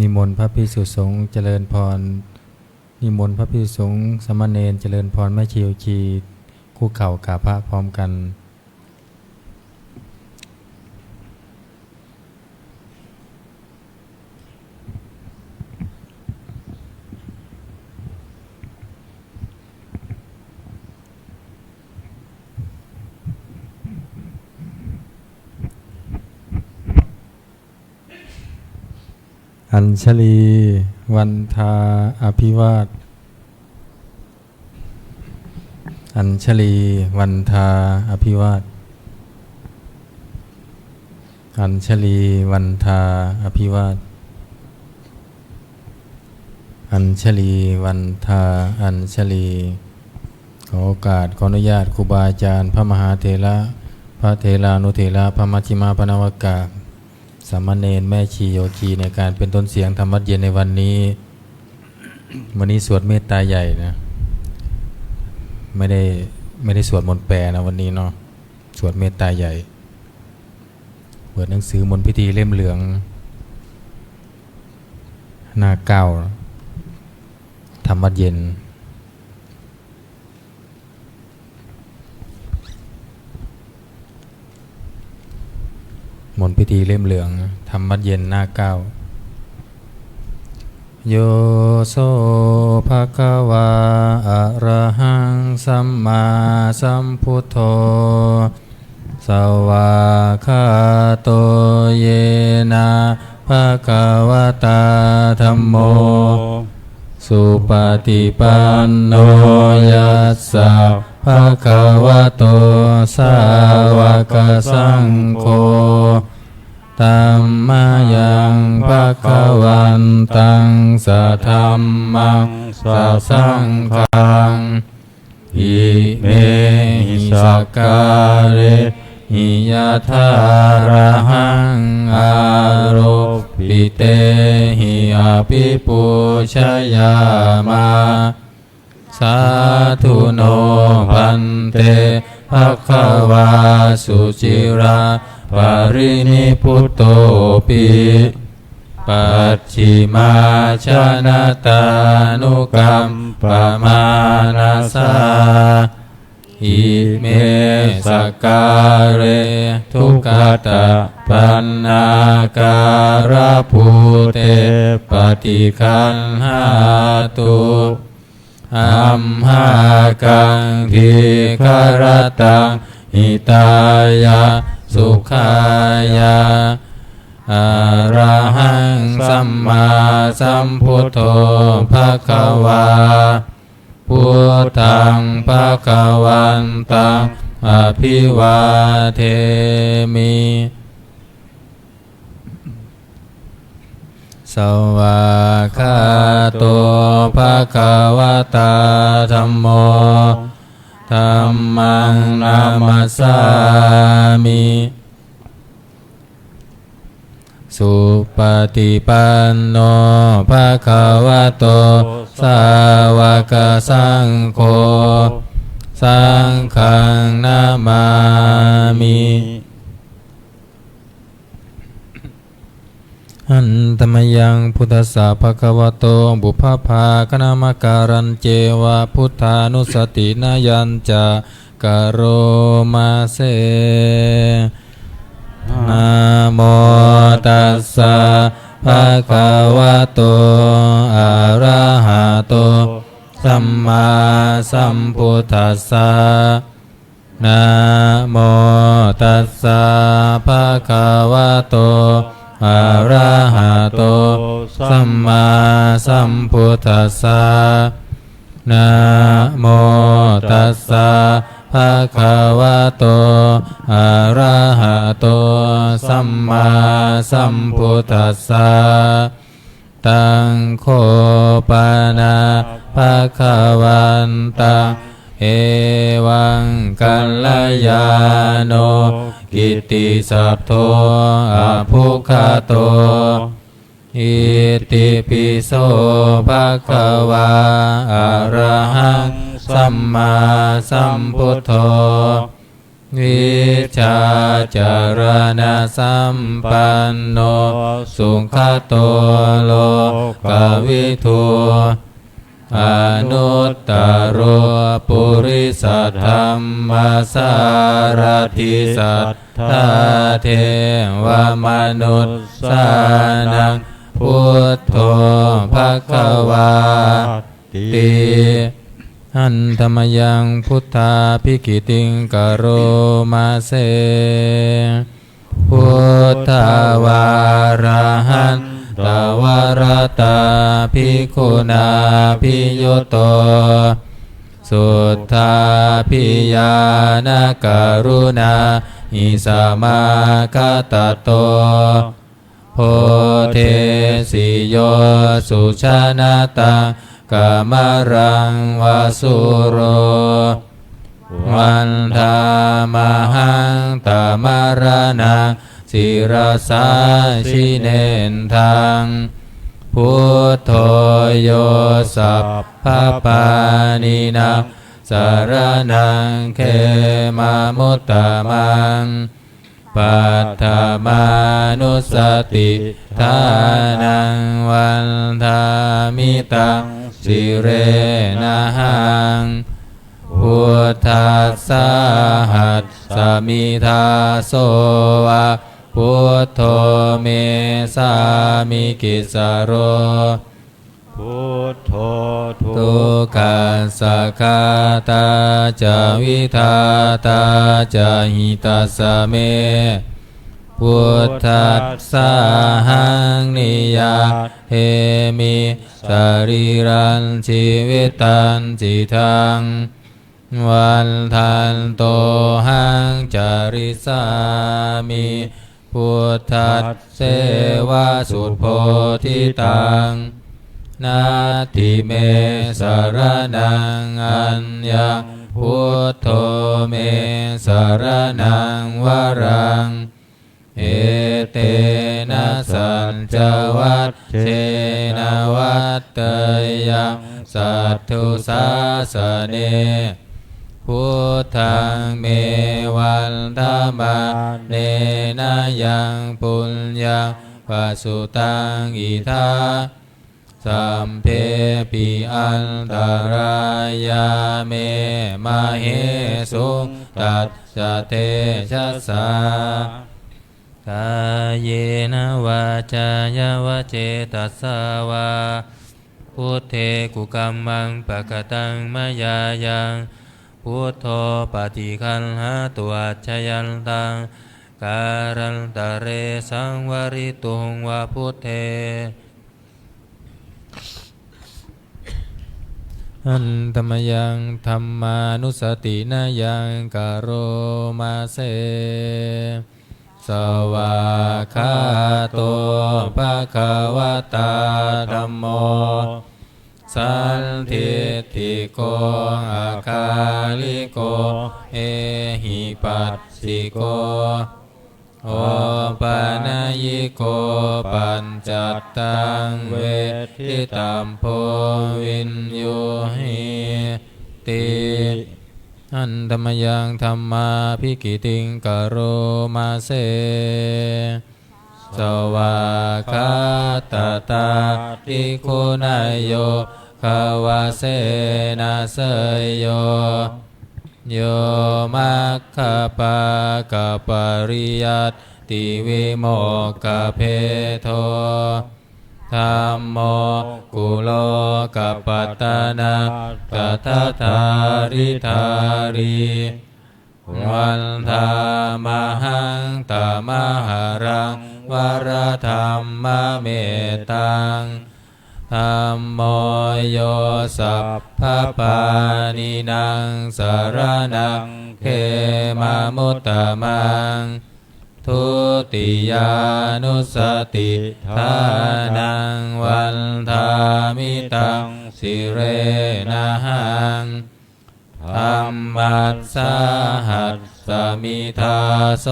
นิมนต์พระพิสุสงฆ์เจริญพร นิมนต์พระพิสุสงฆ์สมณเณรเจริญพรแม่ชีโอชีคู่เข่ากราบพระพร้อมกัน อัญชลี วันทาอภิวาท อัญชลี วันทาอภิวาท อัญชลี วันทาอภิวาท อัญชลี วันทา อัญชลี ขอโอกาสขออนุญาตครูบาอาจารย์ พระมหาเถระ พระเทรานุเถระ พระมัชฌิมาปนวกา สามเณรแม่ชีโยคีในการเป็นต้นเสียงธรรมวัดเย็นในวันนี้ วันนี้สวดเมตตาใหญ่นะ ไม่ได้ไม่ได้สวดมนต์แปลนะวันนี้เนาะสวดเมตตาใหญ่ เปิดหนังสือมนต์พิธีเล่มเหลือง หน้าเก้าธรรมวัดเย็น มนพิธีเล่มเหลืองธรรมวัดเย็นหน้าเก้าโยโสภะคะวาอะระหังสัมมาสัมพุทโธสวาคาโตเยนะภะคะวะตาธัมโม สุปฏิปันโนยัสสะ ภะคะวะโตสาวกสังโฆตัมมายังภะคะวันตังสะธัมมังสะสังฆังอิเมหิสักการเรหิยะทาระหังอารุปปิเตหิอภิปุชยามา สาธุโนพันเตภะคะวาสุจิราปรินิพุตโตปิปัจฉิมาชนะตานุกรรมปมานาสาอิเมสกการเรทุกขตะปันนาการะภูเตปฏิคันหาตุ อัมหากังทีคารตังหิตายาสุขายาอะระหังสัมมาสัมพุทโธภะคะวาพุทธังภะคะวันตังอภิวาเทมิ สวาคาโตภะคะวะตาธัมโมธัมมังนามัสสามิสุปฏิปันโนภะคะวะโต สาวกสังโฆ สังฆนามามิ อันตมยังพุทธสสะภะคะวะโตบุพภาคณามการันเจวะพุทธานุสตินายัญจะกะโรมาเซนะโมตัสสะภะคะวะโตอะระหะโตสัมมาสัมพุทธัสสะนะโมตัสสะภะคะวะโต อะระหะโตสัมมาสัมพุทธัสสะนะโมตัสสะภะคะวะโตอะระหะโตสัมมาสัมพุทธัสสะตังโคปนาภะคะวันตังเอวังกัลยาโน กิตติสัพโทอะภุคาโต อิติปิโสภะคะวาอะระหังสัมมาสัมพุทโธวิชาจารณะสัมปันโน สุขโตโลกวิทู อนุตตรปุริสธรรมสารทิสัทธาเทวมนุษย์สานังพุทโธภควาติหันธรรมยังพุทธาภิกิติงกโรมาเสพุทธวาระหัน ตวรตาภิกขุนาภิโยโต สุทธาพิยานกรุณาอิสมาคตโตโพเทสิโยสุชานาตังกามรังวาสุโร วันธามหังตามารนัง สิรสาชิเนนทังพุทโธโยสัพพปานินังสารนังเขมามุตตมังปัตถามานุสติทานังวันธามิตังสิเรนะหังพุทธัสสะหัสสมิทาโสวะ พุทโธเมสามิกิสโรพุทโธทุทุกขัสสะคาตาจะวิทาตาจะหิตัสสะเมพุทธัสสะหังนิยาเฮมิสรีรันชีวิตันจิทังวันทันโตหังจาริสามิ พุทธัสเสวะสุโพธิตังนาทิเมสารนังอัญญังพุทโธเมสารนังวรัง เอเตนะสัญจวัตเชนวัตเตยังสัตถุสาสเน พุทธังเมวันธรรมเนนะยังปุญญังปะสุตังอิทาสัมเพปิอันตรายาเมมาเหสุตัดสเทชัสสากายเยนวาจายาวเจตัสสาวาพุทเทกุกัมมังปะกตังมายายัง พุทโธปฏิคันหาตัวชยันตังการันตเรสังวริตุงวาพุทเทอันธรรมยังธรรมานุสตินายังกโรมาเสสวาคาโตภะคะวะตาธัมโม สันทิฏฐิโกอาคาลิโก เอหิปัสสิโก โอปานายิโกปัญจัตตังเวทิตัมโพวินโยหิติอันธรรมยังธรรมาพิกิติงกโรมาเส สวาคาตตาติคุณายโยภาวาเสนาเสยโยโยมัคคปากะปริยัตติวิโมกขเพโทธรรมโมกุโลกัปปัตตนากัตถาริธารี วันธามหังตามหารังวรธรรมเมตังธรรมโมโยสัพพปานินางสารนังเขมามุตตมังทุติยานุสติทานังวันธามิตังสิเรนะหัง ธรรมัสสาหัสสมิทาโส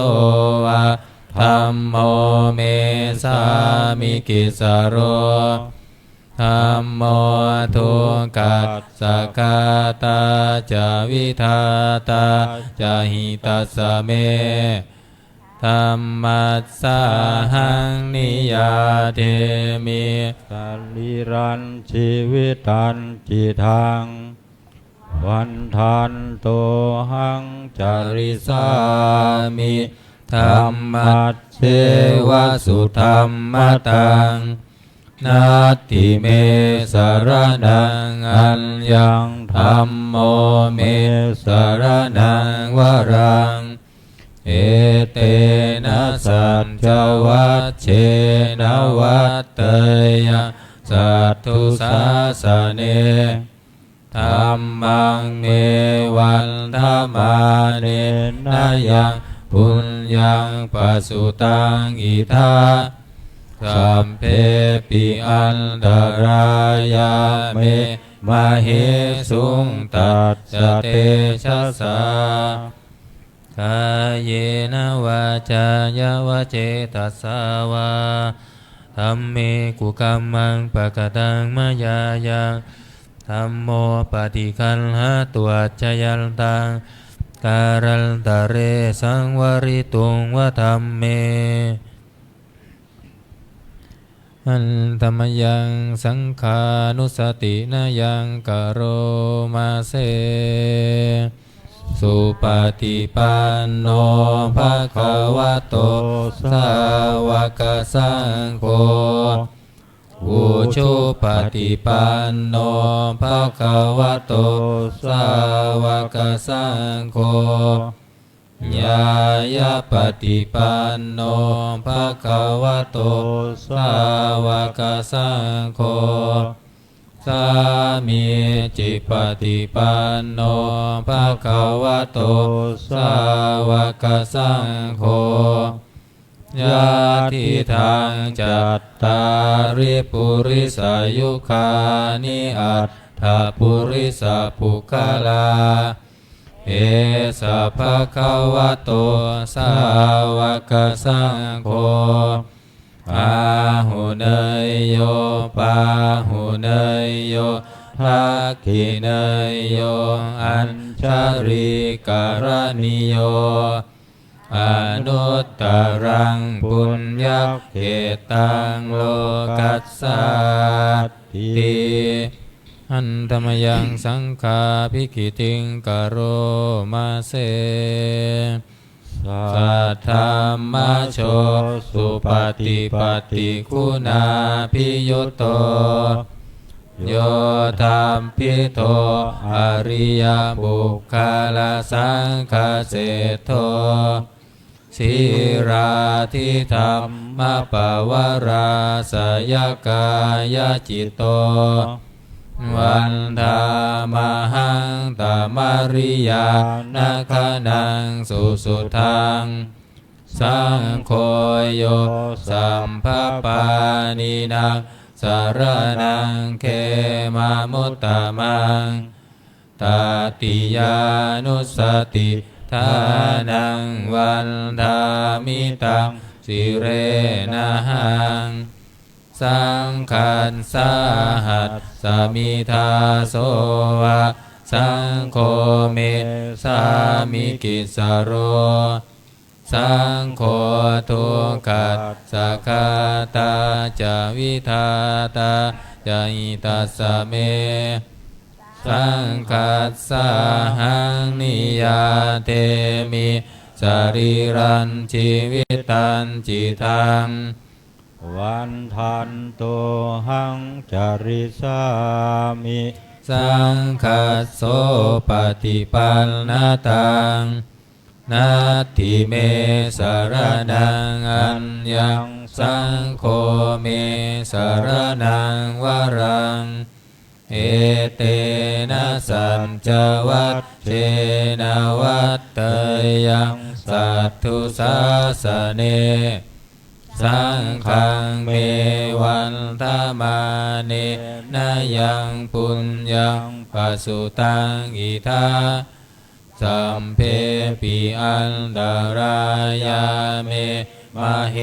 วะธรรมโมเมสามิกิสโรธัมโมทุกัสสกาตาจะวิทาตาจะหิตัสเมธรรมัสสาหังนิยาเทมิสันิรันชีวิตันจิทัง วันทันโตหังจาริสามิธรรมัสเสวสุธรรมตังนาติเมสารนังอัญญังธรรมโมเมสารนังวรัง เอเตนะสัจจวัชเชนะวัตเตยสัตถุสาสเน ธรรมังเมวันธรรมาเนนายังปุญญังปัสสุตังอิทาสัมเพปิอันตรายาเมมาเหสุงตัดสเตชะสากายเนวาจายาวเจตัสสาวาธรรมเมกุกัมมังปะกตังมายายัง ธรรมโมปฏิคันหาตัวจยัลตังการัลตะเรสังวริตุงวะธรรมเม อันธรรมยังสังขานุสตินายังกโรมาเส สุปฏิปันโนภะคะวะโตสาวกสังโฆ อุชุปฏิปันโนภะคะวะโตสาวกสังโฆญาญาปฏิปันโนภะคะวะโตสาวกสังโฆสามีจิปฏิปันโนภะคะวะโตสาวกสังโฆ ยาทิทางจัตตาริปุริสายุคานิอัตถปุริสปุคลา เอสะภะคะวะโตสาวกสังโฆปาหุเนยโยปาหุเนยโยทักขิเนยโย อัญชาริการณิโย อนุตตรังปุญญเขตังโลกัสสาติอันธรรมยังสังฆาภิกิติงกโรมาเสสัทธรรมโชสุปฏิปฏิคุณาพิยุตโต โยธรรมพิโทอริยบุคคลสังคเสโทสิราทิธรรมปวราสยกายจิตโต วันธามหังตามริยานาคนังสุสุทังสังโฆโยสัมภปานินังสา รนังเขมามุตตมังตาติยานุสติทานังวันธามิตังสิเรนะหังสังขันสาหัสสมิทาโสวะสังโฆเมสามิกิสโร สังโฆทุกขัสสะคาตาจะวิทาตาจะอิตัสเมสังคัสสะหังนิยาเทมิสรีรันชีวิตันจิตังวันทันโตหังจาริสามิ สังคัสโสปฏิปันนตัง นาทิเมสารนังอัญญังสังโฆเมสารนังวรัง เอเตนะสัจจวัตเชนะวัตเตยังสัตถุสาสเน สังฆังเมวันธรรมาเนนายังปุญญังปัสสุตังอิทา สัมเพปิอันดารายาเมมาเห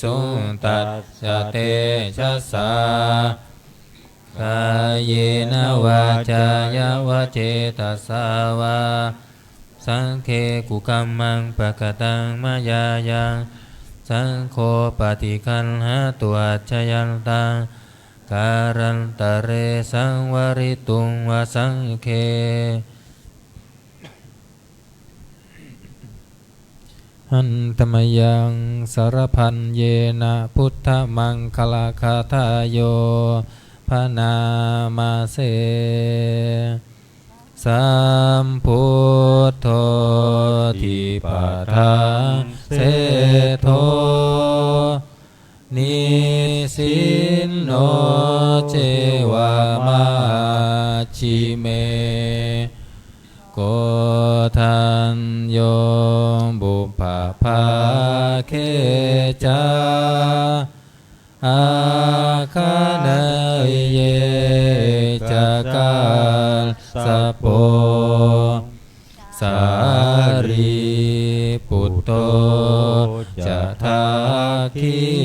สุตัสสะเตชะสากายเนวาจายาวเจตสาวาสังเคกุกัมมังปะกตังมายายังสังโฆปฏิคันหาตัวชยันตังการันตะเรสังวริตุงวสังเค หันตมยังสารพันเยนะพุทธมังคลาคาทายโยพนามาเสสัมพุทโธทิปะทานเสโทนิสินโนเจวามาชิเมโกทันโย ปภาเคจาอาคาเนเยจักาสโปสารีปุตโตจะทาคี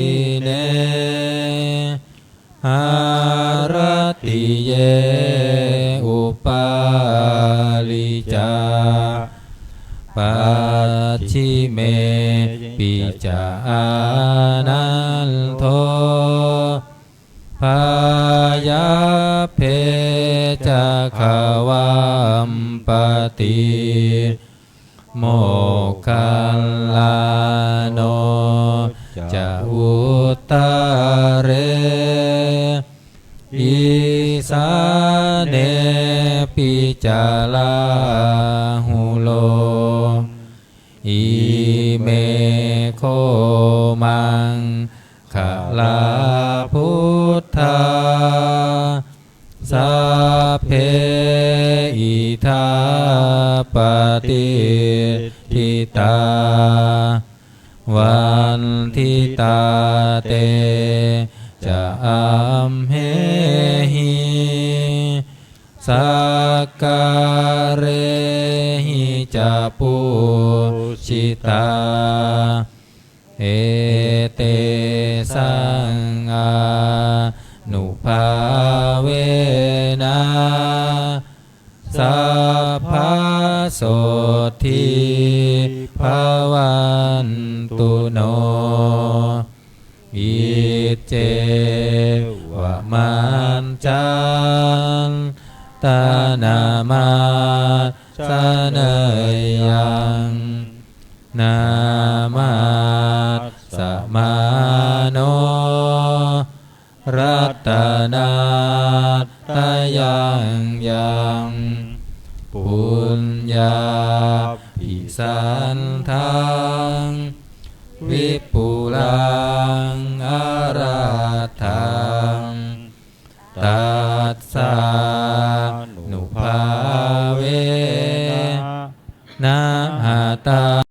อุตาเรอิสาเนปิจาลาหุโล อิเมโคมังขลาพุทธาสัพเพอิทาปฏิทิตาวันทิ ตาเตจะอัมเหหิสักการเรหิจะปูชิตา เอเตสังอานุภาเวนะสัพพะโสทิภา จันตานามาสเนยยังนามาสมาโนรัตนาตยังยังปุญญาภิสั